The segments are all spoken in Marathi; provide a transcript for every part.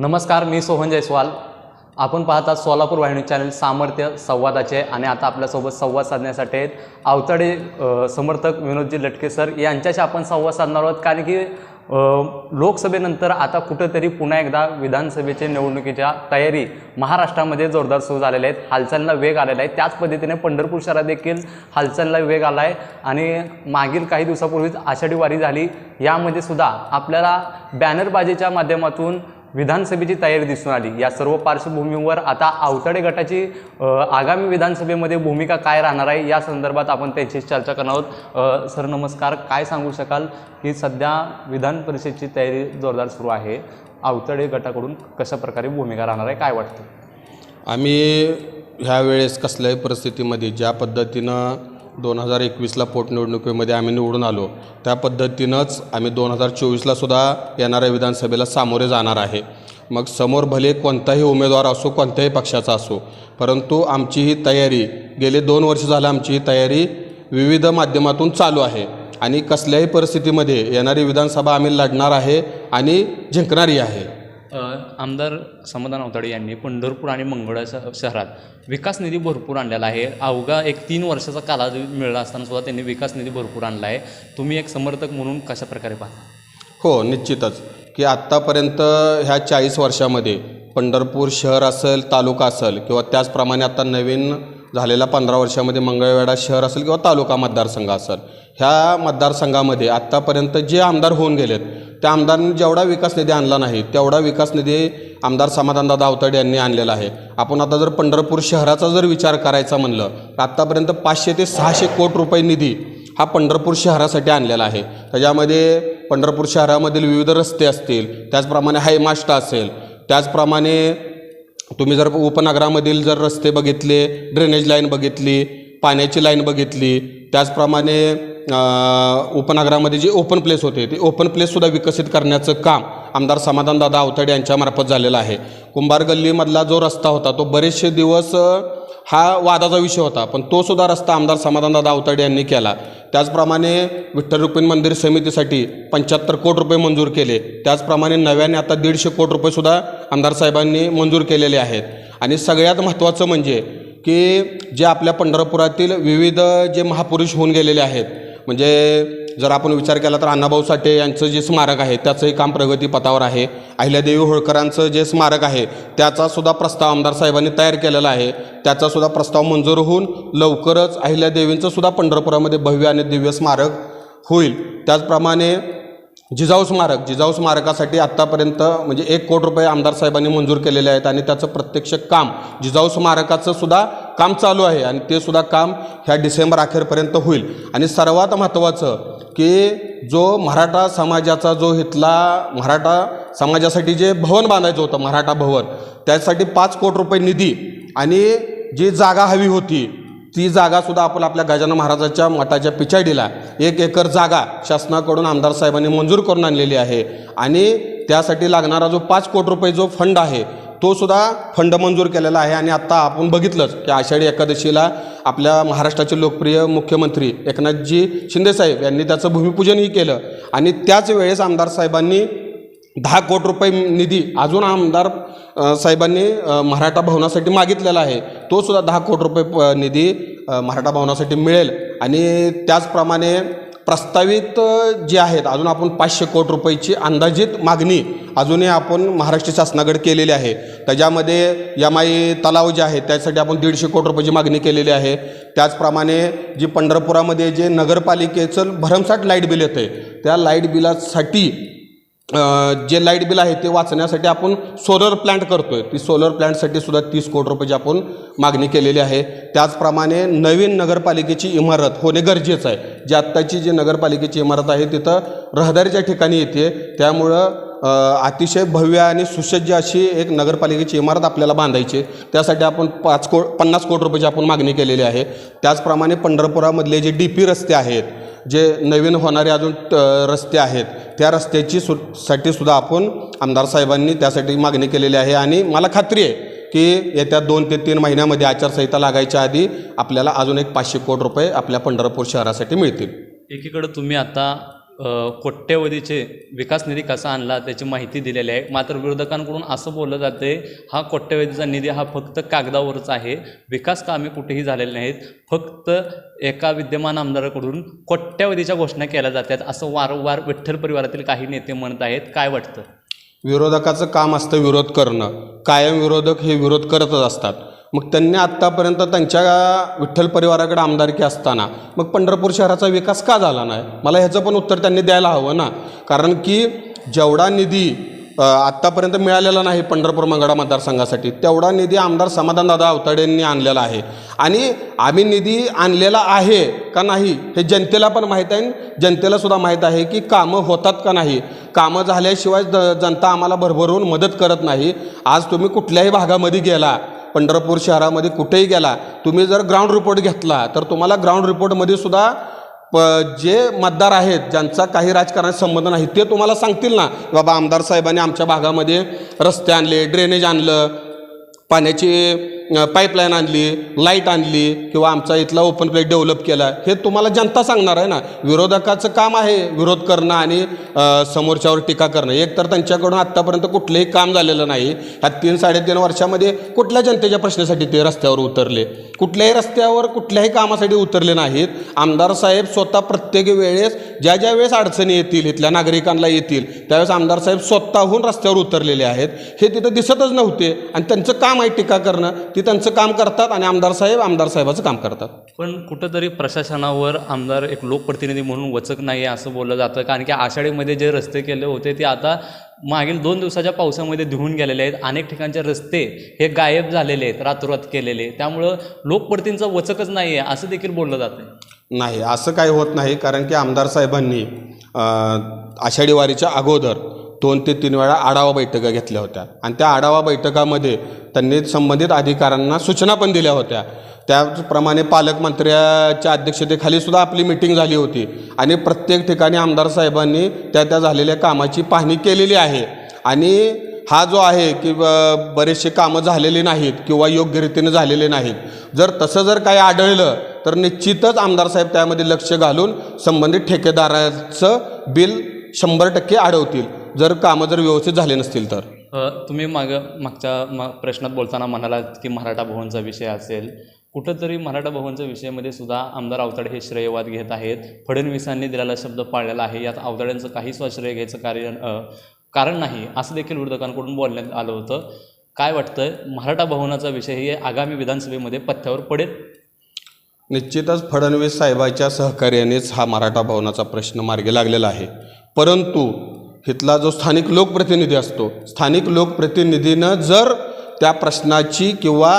नमस्कार मी सोहन जयस्वाल. आपण पाहतात सोलापूर वाहिनी चॅनल सामर्थ्य संवादाचे आणि आता आपल्यासोबत संवाद साधण्यासाठी आहेत आवताडे समर्थक विनोदजी लटके सर. यांच्याशी आपण संवाद साधणार आहोत कारण की लोकसभेनंतर आता कुठंतरी पुन्हा एकदा विधानसभेचे निवडणुकीच्या तयारी महाराष्ट्रामध्ये जोरदार सुरू झालेल्या आहेत. हालचालीला वेग आलेला आहे. त्याच पद्धतीने पंढरपूर शहरात देखील हालचालीला वेग आला आहे आणि मागील काही दिवसापूर्वीच आषाढी वारी झाली. यामध्ये सुद्धा आपल्याला बॅनरबाजीच्या माध्यमातून विधानसभेची तयारी दिसून आली. या सर्व पार्श्वभूमीवर आता आवताडे गटाची आगामी विधानसभेमध्ये भूमिका काय राहणार आहे या संदर्भात आपण त्यांची चर्चा करणार आहोत. सर नमस्कार काय सांगू शकाल की सध्या विधान परिषदेची तयारी जोरदार सुरू आहे. आवताडे गटाकडून कशा प्रकारे भूमिका राहणार आहे काय वाटतं? आम्ही ह्या वेळेस कसल्याही परिस्थितीमध्ये ज्या पद्धतीनं दोन हजार एकवीसला पोटनिवडणुकीमध्ये आम्ही निवडून आलो. त्या पद्धतीनंच आम्ही दोन हजार चोवीसला सुद्धा येणाऱ्या विधानसभेला सामोरे जाणार आहे. मग समोर भले कोणताही उमेदवार असो कोणत्याही पक्षाचा असो परंतु आमची ही तयारी गेले दोन वर्ष झालं आमची ही तयारी विविध माध्यमातून चालू आहे आणि कसल्याही परिस्थितीमध्ये येणारी विधानसभा आम्ही लढणार आहे आणि जिंकणारी आहे. आमदार समाधान अवताडे यांनी पंढरपूर आणि मंगळ शहरात विकास निधी भरपूर आणलेला आहे. अवघा एक तीन वर्षाचा कालावधी मिळाला असताना सुद्धा त्यांनी विकास निधी भरपूर आणला आहे. तुम्ही एक समर्थक म्हणून कशा प्रकारे पाहता? हो निश्चितच. की आत्तापर्यंत ह्या चाळीस वर्षामध्ये पंढरपूर शहर असेल तालुका असेल किंवा त्याचप्रमाणे आता नवीन झालेल्या पंधरा वर्षामध्ये मंगळवेढा शहर असेल किंवा तालुका मतदारसंघ असेल ह्या मतदारसंघामध्ये आत्तापर्यंत जे आमदार होऊन गेलेत त्या आमदारांनी जेवढा विकास निधी आणला नाही तेवढा विकास निधी आमदार समाधानदादा आवताडे यांनी आणलेला आहे. आपण आता जर पंढरपूर शहराचा जर विचार करायचा म्हणलं तर आत्तापर्यंत पाचशे ते सहाशे कोटी रुपये निधी हा पंढरपूर शहरासाठी आणलेला आहे. त्याच्यामध्ये पंढरपूर शहरामधील विविध रस्ते असतील त्याचप्रमाणे हायमास्ट असेल त्याचप्रमाणे तुम्ही जर उपनगरामधील जर रस्ते बघितले ड्रेनेज लाईन बघितली पाण्याची लाईन बघितली त्याचप्रमाणे उपनगरामध्ये जे ओपन प्लेस होते ते ओपन प्लेससुद्धा विकसित करण्याचं काम आमदार समाधानदादा आवताडे यांच्यामार्फत झालेलं आहे. कुंभार गल्लीमधला जो रस्ता होता तो बरेचसे दिवस हा वादाचा विषय होता पण तो सुद्धा रस्ता आमदार समाधानदादा आवताडे यांनी केला. त्याचप्रमाणे विठ्ठल रुक्मिण मंदिर समितीसाठी पंच्याहत्तर कोटी रुपये मंजूर केले. त्याचप्रमाणे नव्याने आता दीडशे कोटी रुपयेसुद्धा आमदार साहेबांनी मंजूर केलेले आहेत. आणि सगळ्यात महत्त्वाचं म्हणजे की जे आपल्या पंढरपुरातील विविध जे महापुरुष होऊन गेलेले आहेत म्हणजे जर आपण विचार केला तर अण्णाभाऊ साठे यांचं जे स्मारक आहे त्याचंही काम प्रगतीपथावर आहे. अहिल्यादेवी होळकरांचं जे स्मारक आहे त्याचासुद्धा प्रस्ताव आमदार साहेबांनी तयार केलेला आहे. त्याचासुद्धा प्रस्ताव मंजूर होऊन लवकरच अहिल्यादेवींचंसुद्धा पंढरपुरामध्ये भव्य आणि दिव्य स्मारक होईल. त्याचप्रमाणे जिजाऊ स्मारक जिजाऊ स्मारकासाठी आत्तापर्यंत म्हणजे एक कोटी रुपये आमदार साहेबांनी मंजूर केलेले आहेत आणि त्याचं प्रत्यक्ष काम जिजाऊ स्मारकाचं सुद्धा काम चालू आहे आणि ते सुद्धा काम ह्या डिसेंबर अखेरपर्यंत होईल. आणि सर्वात महत्त्वाचं की जो मराठा समाजाचा जो इथला मराठा समाजासाठी जे भवन बांधायचं होतं मराठा भवन त्यासाठी पाच कोटी रुपये निधी आणि जी जागा हवी होती ती जागासुद्धा आपण आपल्या गजानन महाराजाच्या मठाच्या पिछाडीला एक एकर जागा शासनाकडून आमदार साहेबांनी मंजूर करून आणलेली आहे. आणि त्यासाठी लागणारा जो पाच कोटी रुपये जो फंड आहे तो सुद्धा फंड मंजूर केलेला आहे. आणि आत्ता आपण बघितलंच की आषाढी एकादशीला आपल्या महाराष्ट्राचे लोकप्रिय मुख्यमंत्री एकनाथजी शिंदेसाहेब यांनी त्याचं भूमिपूजनही केलं. आणि त्याच वेळेस आमदार साहेबांनी दहा कोटी रुपये निधी अजून आमदार साहेबांनी मराठा भवनासाठी मागितलेला आहे. तो सुद्धा दहा कोटी रुपये प- निधी मराठा भवनासाठी मिळेल. आणि त्याचप्रमाणे प्रस्तावित जे आहेत अजून आपण पाचशे कोटी रुपयाची अंदाजित मागणी अजूनही आपण महाराष्ट्र शासनाकडे केलेली आहे. त्याच्यामध्ये एम आय तलाव जे आहे त्यासाठी आपण दीडशे कोटी रुपयाची मागणी केलेली आहे. त्याचप्रमाणे जी पंढरपुरामध्ये जे नगरपालिकेचं भरमसाठ लाइट बिल येतं आहे त्या लाइट बिलासाठी जे लाइट बिल आहे ते वाचण्यासाठी आपण सोलर प्लांट करतो आहे ती सोलर प्लांटसाठी सुद्धा तीस कोटी रुपयाची आपण मागणी केलेली आहे. त्याचप्रमाणे नवीन नगरपालिकेची इमारत होणे गरजेचं आहे. जी आत्ताची जी नगरपालिकेची इमारत आहे तिथं रहदारीच्या ठिकाणी येते. त्यामुळं अतिशय भव्य आणि सुसज्ज अशी एक नगरपालिकेची इमारत आपल्याला बांधायची. आहे. त्यासाठी आपण पाच को पन्नास कोटी रुपयाची आपण मागणी केलेली आहे. त्याचप्रमाणे पंढरपुरामधले जे डी पी रस्ते आहेत जे नवीन होणारे अजून रस्ते आहेत त्या रस्त्याची सु साठी सुद्धा आपण आमदार साहेबांनी त्यासाठी मागणी केलेली आहे. आणि मला खात्री आहे की येत्या दोन ते तीन महिन्यामध्ये आचारसंहिता लागायच्या आधी आपल्याला अजून एक पाचशे कोटी रुपये आपल्या पंढरपूर शहरासाठी मिळतील. एकीकडं तुम्ही आता कोट्यवधीचे विकास निधी कसा आणला त्याची माहिती दिलेली आहे. मात्र विरोधकांकडून असं बोललं जाते हा कोट्यवधीचा निधी हा फक्त कागदावरच आहे. विकास कामे कुठेही झालेले नाहीत. फक्त एका विद्यमान आमदाराकडून कोट्यवधीच्या घोषणा केल्या जातात असं वारंवार विठ्ठल परिवारातील काही नेते म्हणत आहेत. काय वाटतं? विरोधकाचं काम असतं विरोध करणं. कायम विरोधक हे विरोध करतच असतात. मग त्यांनी आत्तापर्यंत त्यांच्या विठ्ठल परिवाराकडे आमदारकी असताना मग पंढरपूर शहराचा विकास का झाला नाही? मला ह्याचं पण उत्तर त्यांनी द्यायला हवं ना. कारण की जेवढा निधी आत्तापर्यंत मिळालेला नाही पंढरपूर मंगळा मतदारसंघासाठी तेवढा निधी आमदार समाधानदादा अवताडेंनी आणलेला आहे. आणि आम्ही निधी आणलेला आहे का नाही हे जनतेला पण माहीत आहे. आणि जनतेला सुद्धा माहीत आहे की कामं होतात का नाही. कामं झाल्याशिवाय जनता आम्हाला भरभरून मदत करत नाही. आज तुम्ही कुठल्याही भागामध्ये गेला पंढरपूर शहरामध्ये कुठेही गेला तुम्ही जर ग्राउंड रिपोर्ट घेतला तर तुम्हाला ग्राउंड रिपोर्टमध्ये सुद्धा प जे मतदार आहेत ज्यांचा काही राजकारणाशी संबंध नाही ते तुम्हाला सांगतील ना बाबा आमदार साहेबांनी आमच्या भागामध्ये रस्ते आणले ड्रेनेज आणलं पाण्याची पाईपलाईन आणली लाइट आणली किंवा आमचा इथला ओपन प्लेट डेव्हलप केला हे तुम्हाला जनता सांगणार आहे ना. विरोधकाचं काम आहे विरोध करणं आणि समोरच्यावर टीका करणं. एक तर त्यांच्याकडून आत्तापर्यंत कुठलंही काम झालेलं नाही. ह्या तीन साडेतीन वर्षामध्ये कुठल्या जनतेच्या प्रश्नासाठी ते रस्त्यावर उतरले? कुठल्याही रस्त्यावर कुठल्याही कामासाठी उतरले नाहीत. आमदार साहेब स्वतः प्रत्येक वेळेस ज्या ज्या वेळेस अडचणी येतील इथल्या नागरिकांना येतील त्यावेळेस आमदार साहेब स्वतःहून रस्त्यावर उतरलेले आहेत. हे तिथं दिसतच नव्हते आणि त्यांचं काम आहे टीका करणं. ती त्यांचं काम करतात आणि आमदार साहेब आमदार साहेबाचं काम करतात. पण कुठंतरी प्रशासनावर आमदार एक लोकप्रतिनिधी म्हणून वचक नाही आहे असं बोललं जातं. कारण की आषाढीमध्ये जे रस्ते केले होते ते आता मागील दोन दिवसाच्या पावसामध्ये धुवून गेलेले आहेत. अनेक ठिकाणचे रस्ते हे गायब झालेले आहेत रातोरात केलेले त्यामुळं लोकप्रतिनिधीचं वचकच नाही आहे असं देखील बोललं जातं नाही असं काही होत नाही. कारण की आमदार साहेबांनी आषाढी वारीच्या अगोदर दोन ते तीन वेळा आढावा बैठका घेतल्या होत्या. आणि त्या आढावा बैठकामध्ये त्यांनी संबंधित अधिकाऱ्यांना सूचना पण दिल्या होत्या. त्याचप्रमाणे पालकमंत्र्याच्या अध्यक्षतेखाली सुद्धा आपली मिटिंग झाली होती. आणि प्रत्येक ठिकाणी आमदार साहेबांनी त्या त्या झालेल्या कामाची पाहणी केलेली आहे. आणि हा जो आहे की ब- बरेचसे कामं झालेली नाहीत किंवा योग्य रीतीने झालेले नाहीत. जर तसं जर काही आढळलं तर निश्चितच आमदार साहेब त्यामध्ये लक्ष घालून संबंधित ठेकेदाराचं बिल शंभर टक्के अडवतील. जर कामं जर व्यवस्थित झाले नसतील तर? अ, तुम्ही माग मागच्या मा प्रश्नात बोलताना म्हणालात की मराठा भवनचा विषय असेल. कुठंतरी मराठा भवनच्या विषयामध्ये सुद्धा आमदार आवताडे हे श्रेयवाद घेत आहेत. फडणवीसांनी दिलेला शब्द पाळलेला आहे. यात आवताड्यांचं काहीच श्रेय घ्यायचं कार्य अ, कारण नाही असं देखील विरोधकांकडून बोलण्यात आलं होतं. काय वाटतं मराठा भवनाचा विषय हे आगामी विधानसभेमध्ये पथ्यावर पडेल? निश्चितच फडणवीस साहेबाच्या सहकार्यानेच हा मराठा भवनाचा प्रश्न मार्गी लागलेला आहे. परंतु इथला जो स्थानिक लोकप्रतिनिधी असतो स्थानिक लोकप्रतिनिधीनं जर त्या प्रश्नाची किंवा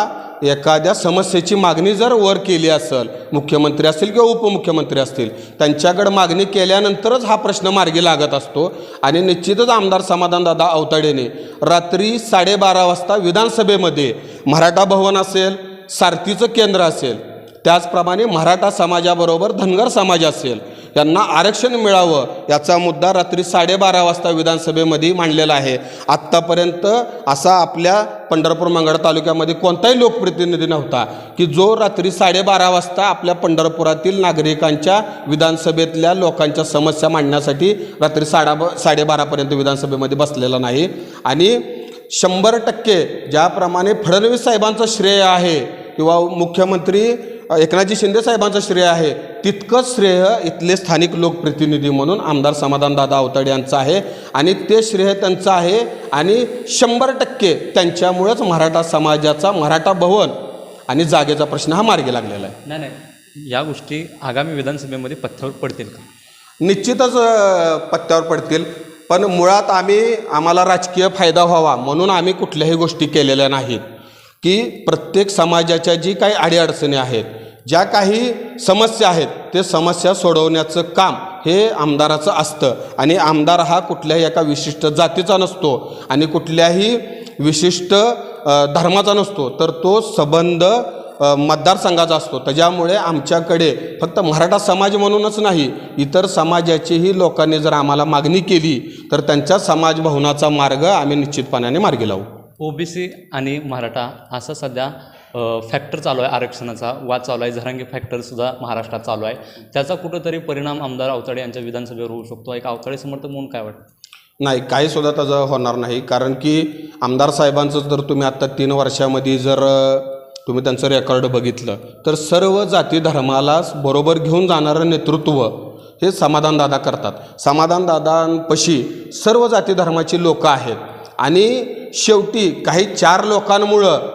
एखाद्या समस्येची मागणी जर वर केली असेल मुख्यमंत्री असतील किंवा उपमुख्यमंत्री असतील त्यांच्याकडे मागणी केल्यानंतरच हा प्रश्न मार्गी लागत असतो. आणि निश्चितच आमदार समाधानदादा अवताडेने रात्री साडेबारा वाजता विधानसभेमध्ये मराठा भवन असेल सारथीचं केंद्र असेल त्याचप्रमाणे मराठा समाजाबरोबर धनगर समाज असेल यांना आरक्षण मिळावं याचा मुद्दा रात्री साडेबारा वाजता विधानसभेमध्ये मांडलेला आहे. आत्तापर्यंत असा आपल्या पंढरपूर मंगळ तालुक्यामध्ये कोणताही लोकप्रतिनिधी नव्हता की जो रात्री साडेबारा वाजता आपल्या पंढरपुरातील नागरिकांच्या विधानसभेतल्या लोकांच्या समस्या मांडण्यासाठी रात्री साडा साडेबारापर्यंत विधानसभेमध्ये बसलेला नाही. आणि शंभर टक्के ज्याप्रमाणे फडणवीस साहेबांचं श्रेय आहे किंवा मुख्यमंत्री एकनाथजी शिंदे साहेबांचं श्रेय आहे. तितकंच श्रेय इथले स्थानिक लोकप्रतिनिधी म्हणून आमदार समाधानदादा अवताडे यांचं आहे. आणि ते श्रेय त्यांचं आहे आणि शंभर टक्के त्यांच्यामुळेच मराठा समाजाचा मराठा भवन आणि जागेचा प्रश्न हा मार्गी लागलेला आहे. नाही नाही. या गोष्टी आगामी विधानसभेमध्ये पथ्यावर पडतील का? निश्चितच पत्त्यावर पडतील. पण मुळात आम्ही आम्हाला राजकीय फायदा व्हावा म्हणून आम्ही कुठल्याही गोष्टी केलेल्या नाहीत. की प्रत्येक समाजाच्या जी काही अडीअडचणी आहेत ज्या काही समस्या आहेत ते समस्या सोडवण्याचं काम हे आमदाराचं असतं. आणि आमदार हा कुठल्याही एका विशिष्ट जातीचा नसतो आणि कुठल्याही विशिष्ट धर्माचा नसतो. तर तो संबंध मतदारसंघाचा असतो. त्याच्यामुळे आमच्याकडे फक्त मराठा समाज म्हणूनच नाही इतर समाजाचीही लोकांनी जर आम्हाला मागणी केली तर त्यांच्या समाज भवनाचा मार्ग आम्ही निश्चितपणाने मार्गी लावू. ओबीसी आणि मराठा असा सध्या फॅक्टर चालू आहे आरक्षणाचा. वाद चालू आहे. झरांगी फॅक्टरसुद्धा महाराष्ट्रात चालू आहे. त्याचा कुठंतरी परिणाम आमदार अवताडे यांच्या विधानसभेवर होऊ शकतो. एक अवताडे समर्थक म्हणून काय वाटतं? नाही काही सुद्धा त्याचं होणार नाही. कारण की आमदार साहेबांचं जर तुम्ही आत्ता तीन वर्षामध्ये जर तुम्ही त्यांचं रेकॉर्ड बघितलं तर सर्व जाती धर्माला बरोबर घेऊन जाणारं नेतृत्व हे समाधानदादा करतात. समाधानदादांपाशी सर्व जाती धर्माची लोकं आहेत. आणि शेवटी काही चार लोकांमुळं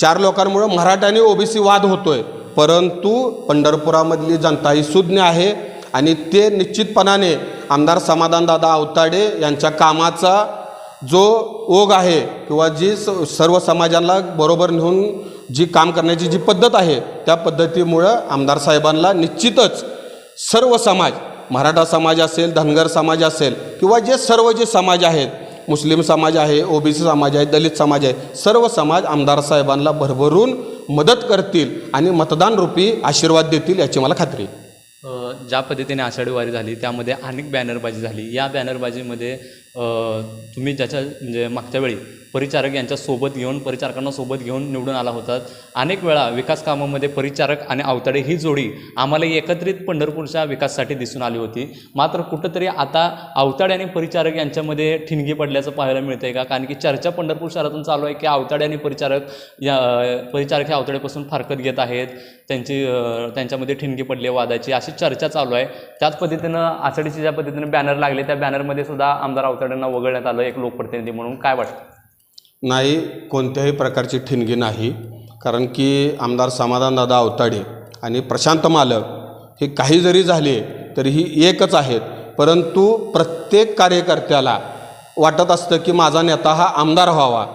चार लोकांमुळं मराठा आणि ओबीसी वाद होतोय. परंतु पंढरपुरामधली जनता ही सुज्ञ आहे आणि ते निश्चितपणाने आमदार समाधानदादा आवताडे यांच्या कामाचा जो ओघ आहे किंवा जी स सर्व समाजाला बरोबर नेऊन जी काम करण्याची जी पद्धत आहे त्या पद्धतीमुळं आमदार साहेबांना निश्चितच सर्व समाज मराठा समाज असेल धनगर समाज असेल किंवा जे सर्व जे समाज आहेत मुस्लिम समाज आहे ओबीसी समाज आहे दलित समाज आहे सर्व समाज आमदार साहेबांना भरभरून मदत करतील आणि मतदान रूपी आशीर्वाद देतील याची मला खात्री ज्या पद्धतीने आषाढी वारी झाली त्यामध्ये अनेक बॅनरबाजी झाली. या बॅनरबाजीमध्ये तुम्ही ज्याच्या म्हणजे मागच्या वेळी परिचारक यांच्या सोबत घेऊन परिचारकांना सोबत घेऊन निवडून आला होतात अनेक वेळा विकास कामामध्ये परिचारक आणि अवताडे ही जोडी आम्हाला एकत्रित पंढरपूरच्या विकासासाठी दिसून आली होती. मात्र कुठंतरी आता अवताडे आणि परिचारक यांच्यामध्ये ठिणगी पडल्याचं पाहायला मिळतं आहे का? कारण की चर्चा पंढरपूर शहरातून चालू आहे की अवताडे आणि परिचारक या परिचारक हे अवताडेपासून फारकत घेत आहेत. त्यांची त्यांच्यामध्ये ठिणगी पडली आहे वादाची अशी चर्चा चालू आहे. त्याच पद्धतीनं आषाढीचे ज्या पद्धतीनं बॅनर लागले त्या बॅनरमध्ये सुद्धा आमदार अवताड्यांना वगळण्यात आलं एक लोकप्रतिनिधी म्हणून. काय वाटतं? नाही कोणत्याही प्रकारची ठिणगी नाही. कारण की आमदार समाधानदादा अवताडे आणि प्रशांत मालक हे काही जरी झाले तरीही एकच आहेत. परंतु प्रत्येक कार्यकर्त्याला वाटत असतं की माझा नेता हा आमदार व्हावा.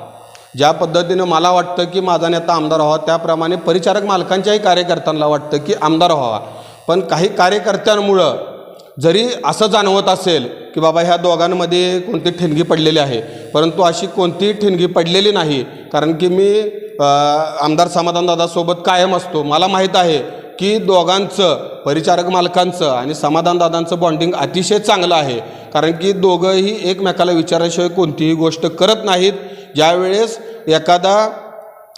ज्या पद्धतीनं मला वाटतं की माझा नेता आमदार व्हावा त्याप्रमाणे परिचारक मालकांच्याही कार्यकर्त्यांना वाटतं की आमदार व्हावा. पण काही कार्यकर्त्यांमुळं जरी असं जाणवत असेल की बाबा ह्या दोघांमध्ये कोणती ठिणगी पडलेली आहे परंतु अशी कोणतीही ठिणगी पडलेली नाही कारण की मी आमदार समाधानदादासोबत कायम असतो. मला माहीत आहे की दोघांचं परिचारक मालकांचं आणि समाधानदादांचं बॉन्डिंग अतिशय चांगलं आहे. कारण की दोघंही एकमेकाला विचाराशिवाय कोणतीही गोष्ट करत नाहीत. ज्यावेळेस एखादा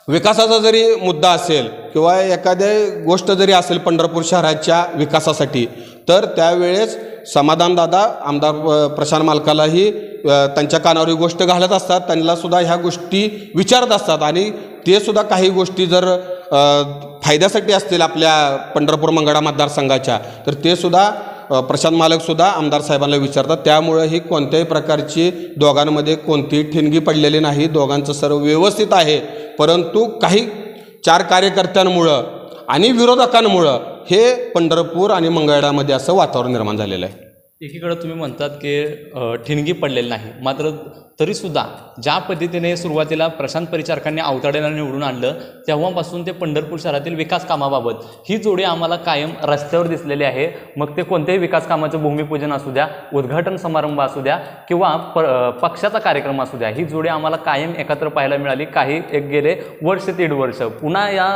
विकासाचा जरी मुद्दा असेल किंवा एखाद्या गोष्ट जरी असेल पंढरपूर शहराच्या विकासासाठी तर त्यावेळेस समाधानदादा आमदार प्रशांत मालकालाही त्यांच्या कानावर ही गोष्ट घालत असतात. त्यांना सुद्धा ह्या गोष्टी विचारत असतात आणि ते सुद्धा काही गोष्टी जर फायद्यासाठी असतील आपल्या पंढरपूर मंगळा मतदारसंघाच्या तर ते सुद्धा प्रशांत मालकसुद्धा आमदार साहेबांना विचारतात. त्यामुळं ही कोणत्याही प्रकारची दोघांमध्ये कोणतीही ठिणगी पडलेली नाही. दोघांचं सर्व व्यवस्थित आहे. परंतु काही चार कार्यकर्त्यांमुळं आणि विरोधकांमुळं हे पंढरपूर आणि मंगळवेढ्यामध्ये असं वातावरण निर्माण झालेलं आहे. एकीकडं तुम्ही म्हणतात की ठिणगी पडलेली नाही. मात्र तरीसुद्धा ज्या पद्धतीने सुरुवातीला प्रशांत परिचारकांनी अवताडेला निवडून आणलं तेव्हापासून ते पंढरपूर शहरातील विकास कामाबाबत ही जोडी आम्हाला कायम रस्त्यावर दिसलेली आहे. मग ते कोणत्याही विकास कामाचं भूमिपूजन असू द्या उद्घाटन समारंभ असू द्या किंवा प पक्षाचा कार्यक्रम असू द्या ही जोडी आम्हाला कायम एकत्र पाहायला मिळाली. काही एक गेले वर्ष दीड वर्ष. पुन्हा या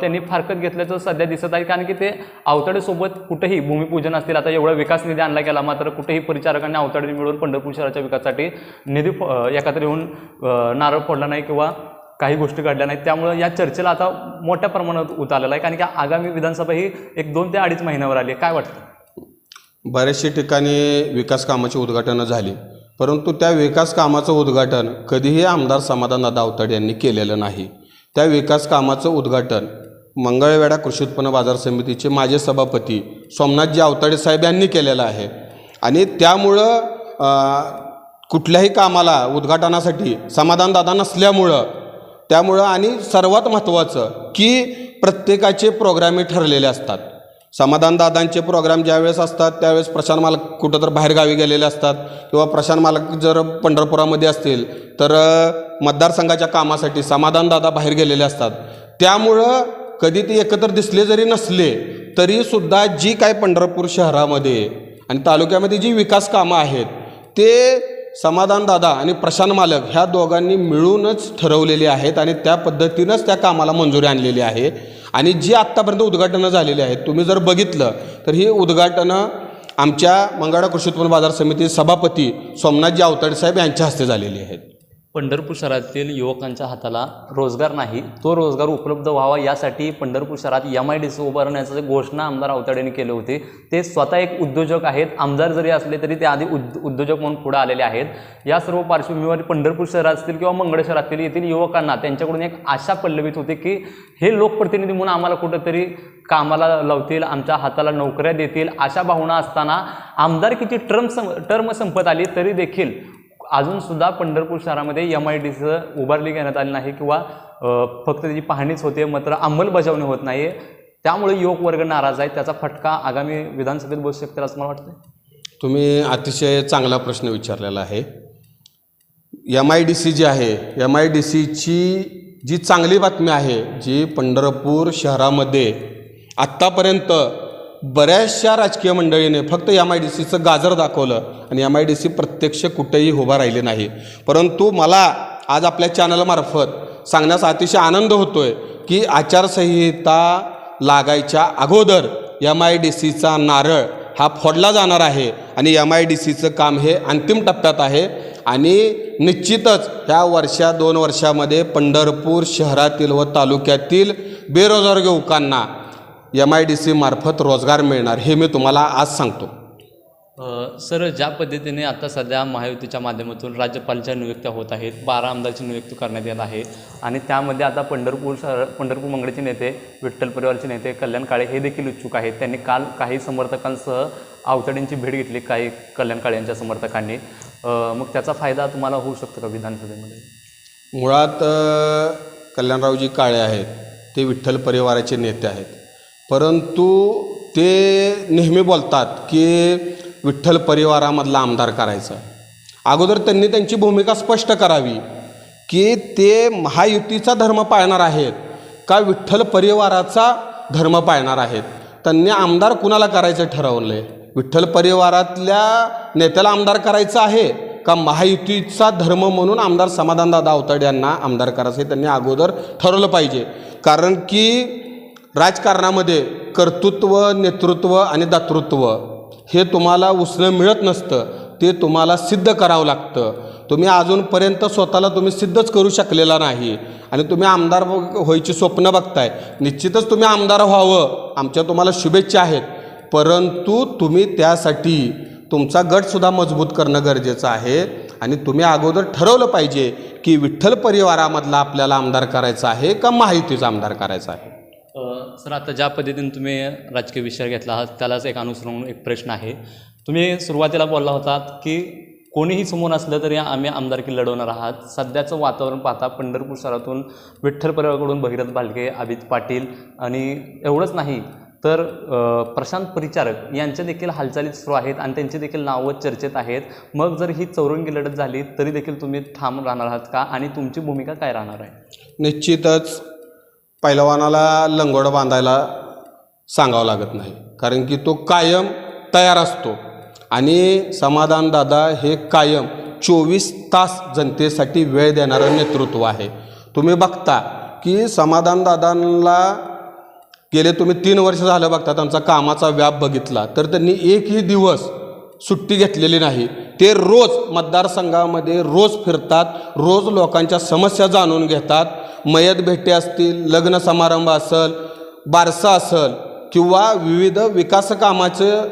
त्यांनी फारकत घेतल्याचं सध्या दिसत आहे कारण की ते आवताडेसोबत कुठेही भूमिपूजन असतील आता एवढा विकास निधी आणला गेला मात्र कुठेही परिचारकांनी आवताडे मिळून पंढरपूर शहराच्या विकासासाठी निधी एकत्र येऊन नारळ फोडला नाही किंवा काही गोष्टी घडल्या नाहीत. त्यामुळं या चर्चेला आता मोठ्या प्रमाणात उतारलेला आलेला आहे कारण की आगामी विधानसभा ही एक दोन ते अडीच महिन्यावर आली आहे. काय वाटतं? बऱ्याचशा ठिकाणी विकास कामाची उद्घाटनं झाली परंतु त्या विकास कामाचं उद्घाटन कधीही आमदार समाधानदादा अवताडे यांनी केलेलं नाही. त्या विकास कामाचं उद्घाटन मंगळवेढा कृषी उत्पन्न बाजार समितीचे माजी सभापती सोमनाथजी अवताडे साहेब यांनी केलेलं आहे. आणि त्यामुळं कुठल्याही कामाला उद्घाटनासाठी समाधानदादा नसल्यामुळं त्यामुळं आणि सर्वात महत्त्वाचं की प्रत्येकाचे प्रोग्रामी ठरलेले असतात. समाधानदादांचे प्रोग्राम ज्यावेळेस असतात त्यावेळेस प्रशांत मालक कुठं तर बाहेरगावी गेलेले असतात. किंवा प्रशांत मालक जर पंढरपुरामध्ये असतील तर मतदारसंघाच्या कामासाठी समाधानदादा बाहेर गेलेले असतात. त्यामुळं कधी ते एकत्र दिसले जरी नसले तरीसुद्धा जी काय पंढरपूर शहरामध्ये आणि तालुक्यामध्ये जी विकास कामं आहेत ते समाधान दादा आणि प्रशांत मालक ह्या दोघांनी मिळूनच ठरवलेले आहेत आणि त्या पद्धतीनंच त्या कामाला मंजुरी आणलेली आहे. आणि जी आत्तापर्यंत उद्घाटनं झालेली आहेत तुम्ही जर बघितलं तर ही उद्घाटनं आमच्या मंगळा कृषी उत्पन्न बाजार समिती सभापती सोमनाथजी आवताडे साहेब यांच्या हस्ते झालेली आहेत. पंढरपूर शहरातील युवकांच्या हाताला रोजगार नाही तो रोजगार उपलब्ध व्हावा यासाठी पंढरपूर शहरात एम आय डी सी उभारण्याचं घोषणा आमदार आवताडेने केली होती ते स्वतः एक उद्योजक आहेत. आमदार जरी असले तरी ते आधी उद उद्योजक म्हणून पुढे आलेले आहेत. या सर्व पार्श्वभूमीवर पंढरपूर शहरात असतील किंवा मंगळ शहरातील येथील युवकांना त्यांच्याकडून एक आशा पल्लवित होती की हे लोकप्रतिनिधी म्हणून आम्हाला कुठंतरी कामाला लावतील आमच्या हाताला नोकऱ्या देतील अशा भावना असताना आमदारकीची टर्म सं टर्म संपत आली तरी देखील अजूनसुद्धा पंढरपूर शहरामध्ये एम आय डी सीचं उभारली घेण्यात आली नाही किंवा फक्त त्याची पाहणीच होते मात्र अंमलबजावणी होत नाही त्यामुळे युवक वर्ग नाराज आहे त्याचा फटका आगामी विधानसभेत बसू शकतील असं मला वाटतं तुम्ही अतिशय चांगला प्रश्न विचारलेला आहे. एम आय डी सी जी आहे एम आय डी सीची जी चांगली बातमी आहे जी पंढरपूर शहरामध्ये आत्तापर्यंत बऱ्याचशा राजकीय मंडळीने फक्त एम आय डी सीचं गाजर दाखवलं आणि एम आय डी सी प्रत्यक्ष कुठेही उभा राहिले नाही. परंतु मला आज आपल्या चॅनलमार्फत सांगण्याचा अतिशय आनंद होतोय की आचारसंहिता लागायच्या अगोदर एम आय डी सीचा नारळ हा फोडला जाणार आहे आणि एम आय डी सीचं काम हे अंतिम टप्प्यात आहे आणि निश्चितच ह्या वर्षा दोन वर्षामध्ये पंढरपूर शहरातील व तालुक्यातील बेरोजगार युवकांना एम आय डी सी मार्फत रोजगार मिळणार हे मी तुम्हाला आज सांगतो. सर ज्या पद्धतीने आता सध्या महायुतीच्या माध्यमातून राज्यपालच्या नियुक्त्या होत आहेत बारा आमदारची नियुक्ती करण्यात येत आहे आणि त्यामध्ये आता पंढरपूर शहर पंढरपूर मंगळचे नेते विठ्ठल परिवारचे नेते कल्याण काळे हे देखील इच्छुक आहेत. त्यांनी काल काही समर्थकांसह आवतड्यांची भेट घेतली काही कल्याण काळे यांच्या समर्थकांनी मग त्याचा फायदा तुम्हाला होऊ शकतो का विधानसभेमध्ये? मुळात कल्याणरावजी काळे आहेत ते विठ्ठल परिवाराचे नेते आहेत. परंतु ते नेहमी बोलतात की विठ्ठल परिवारामधला आमदार करायचा. अगोदर त्यांनी त्यांची भूमिका स्पष्ट करावी की ते महायुतीचा धर्म पाळणार आहेत का विठ्ठल परिवाराचा धर्म पाळणार आहेत? त्यांनी आमदार कुणाला करायचं ठरवलं आहे विठ्ठल परिवारातल्या नेत्याला आमदार करायचं आहे का महायुतीचा धर्म म्हणून आमदार समाधानदादा अवतड यांना आमदार करायचं हे त्यांनी अगोदर ठरवलं पाहिजे. कारण की राजकारणामध्ये कर्तृत्व नेतृत्व आणि दातृत्व हे तुम्हाला उसणं मिळत नसतं. ते तुम्हाला सिद्ध करावं लागतं. तुम्ही अजूनपर्यंत स्वतःला तुम्ही सिद्धच करू शकलेला नाही आणि तुम्ही आमदार व्हायची स्वप्न बघताय. निश्चितच तुम्ही आमदार व्हावं. आमच्या तुम्हाला शुभेच्छा आहेत. परंतु तुम्ही त्यासाठी तुमचा गटसुद्धा मजबूत करणं गरजेचं आहे आणि तुम्ही अगोदर ठरवलं पाहिजे की विठ्ठल परिवारामधला आपल्याला आमदार करायचा आहे का माहितीचा आमदार करायचा आहे. सर आता ज्या पद्धतीने तुम्ही राजकीय विषय घेतला आहात त्यालाच एक अनुसरून एक प्रश्न आहे. तुम्ही सुरुवातीला बोलला होतात की कोणीही समोर असलं तरी आम्ही आमदारकी लढवणार आहात. सध्याचं वातावरण पाहता पंढरपूर शहरातून विठ्ठल परिवाराकडून भगीरथ भालके अभित पाटील आणि एवढंच नाही तर प्रशांत परिचारक यांच्या देखील हालचाली सुरू आहेत आणि त्यांची देखील नावं चर्चेत आहेत. मग जर ही चौरंगी लढत झाली तरी देखील तुम्ही ठाम राहणार आहात का आणि तुमची भूमिका काय राहणार आहे? निश्चितच पैलवानाला लंगोडं बांधायला सांगावं लागत नाही. कारण की तो कायम तयार असतो. आणि समाधानदादा हे कायम चोवीस तास जनतेसाठी वेळ देणारं नेतृत्व आहे. तुम्ही बघता की समाधानदादांना गेले तुम्ही तीन वर्ष झालं बघता त्यांचा कामाचा व्याप बघितला तर त्यांनी एकही दिवस सुट्टी घेतलेली नाही. ते रोज मतदारसंघामध्ये रोज फिरतात रोज लोकांच्या समस्या जाणून घेतात. मयत भेटी असतील लग्न समारंभ असेल बारसा असेल किंवा विविध विकासकामाचं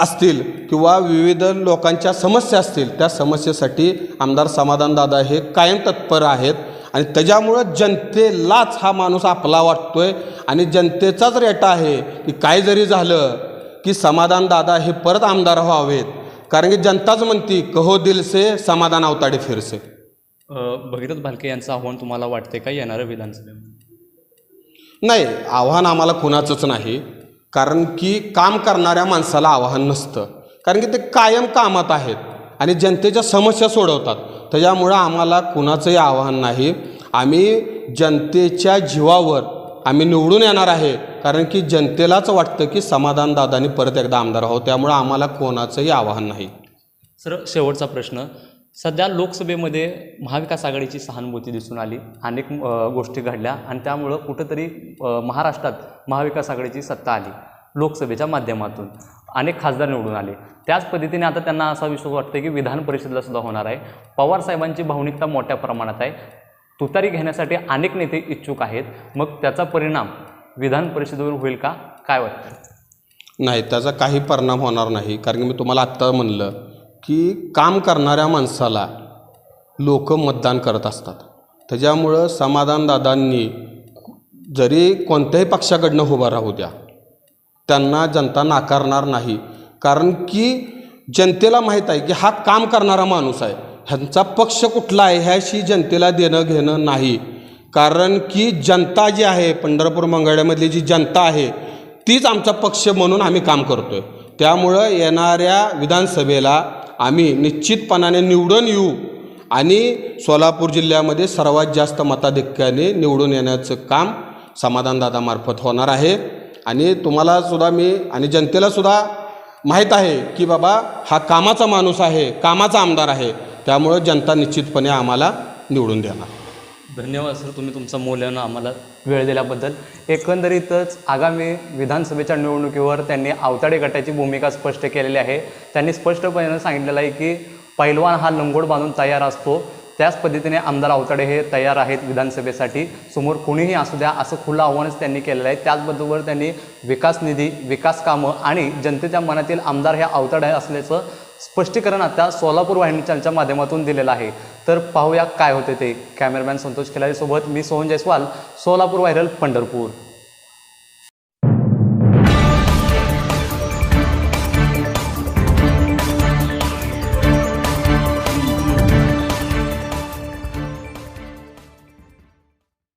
असतील किंवा विविध लोकांच्या समस्या असतील त्या समस्येसाठी आमदार समाधानदादा हे कायम तत्पर आहेत. आणि त्याच्यामुळं जनतेलाच हा माणूस आपला वाटतोय. आणि जनतेचाच रेटा आहे की काय जरी झालं की समाधान दादा हे परत आमदार व्हावेत. कारण की जनताच म्हणती कहो दिल से समाधान अवताडे फिरसे भगीरथ भालके यांचं आव्हान तुम्हाला वाटते का येणारं विधानसभेमध्ये? नाही आव्हान आम्हाला कुणाचंच नाही. कारण की काम करणाऱ्या माणसाला आव्हान नसतं. कारण की ते कायम कामात आहेत आणि जनतेच्या समस्या सोडवतात. त्याच्यामुळं आम्हाला कुणाचंही आव्हान नाही. आम्ही जनतेच्या जीवावर आम्ही निवडून येणार आहे. कारण की जनतेलाच वाटतं की समाधान समाधानदादांनी परत एकदा आमदार व्हावं. त्यामुळं आम्हाला कोणाचंही आव्हान नाही. सर शेवटचा प्रश्न. सध्या लोकसभेमध्ये महाविकास आघाडीची सहानुभूती दिसून आली. अनेक गोष्टी घडल्या आणि त्यामुळं कुठंतरी महाराष्ट्रात महाविकास आघाडीची सत्ता आली. लोकसभेच्या माध्यमातून अनेक खासदार निवडून आले. त्याच पद्धतीने आता त्यांना असा विश्वास वाटतो की विधान परिषदेला सुद्धा होणार आहे. पवार साहेबांची भावनिकता मोठ्या प्रमाणात आहे. तुतारी घेण्यासाठी अनेक नेते इच्छुक आहेत. मग त्याचा परिणाम विधान परिषदेवर होईल का? काय वाटतं? नाही त्याचा काही परिणाम होणार नाही. कारण की मी तुम्हाला आत्ता म्हणलं की काम करणाऱ्या माणसाला लोक मतदान करत असतात. त्याच्यामुळं समाधानदादांनी जरी कोणत्याही पक्षाकडनं उभा राहू द्या त्यांना जनता नाकारणार नाही. कारण की जनतेला माहीत आहे की हा काम करणारा माणूस आहे. ह्यांचा पक्ष कुठला आहे ह्याशी जनतेला देणं घेणं नाही. कारण की जनता जी आहे पंढरपूर मंगळ्यामधली जी जनता आहे तीच आमचा पक्ष म्हणून आम्ही काम करतो आहे त्यामुळं येणाऱ्या विधानसभेला आम्ही निश्चितपणाने निवडून येऊ आणि सोलापूर जिल्ह्यामध्ये सर्वात जास्त मताधिक्याने निवडून येण्याचं काम समाधानदादामार्फत होणार आहे. आणि तुम्हाला सुद्धा मी आणि जनतेला सुद्धा माहीत आहे की बाबा हा कामाचा माणूस आहे कामाचा आमदार आहे त्यामुळं जनता निश्चितपणे आम्हाला निवडून देणार. धन्यवाद सर तुम्ही तुमचा मूल्यानं आम्हाला वेळ दिल्याबद्दल. एकंदरीतच आगामी विधानसभेच्या निवडणुकीवर त्यांनी आवताडे गटाची भूमिका स्पष्ट केलेली आहे. त्यांनी स्पष्टपणे सांगितलेलं आहे की पैलवान हा लंगोट बांधून तयार असतो. त्याच पद्धतीने आमदार अवतडे हे तयार आहेत विधानसभेसाठी. समोर कोणीही असू द्या असं खुलं आव्हानच त्यांनी केलेलं आहे. त्याचबरोबर त्यांनी विकास निधी विकास कामं आणि जनतेच्या मनातील आमदार हे आवताडे असल्याचं स्पष्टीकरण आता सोलापूर वाहिनीच्या माध्यमातून दिलेलं आहे. तर पाहूया काय होते ते. कॅमेरामॅन संतोष खिलारीसोबत मी सोहन जयस्वाल सोलापूर व्हायरल पंढरपूर.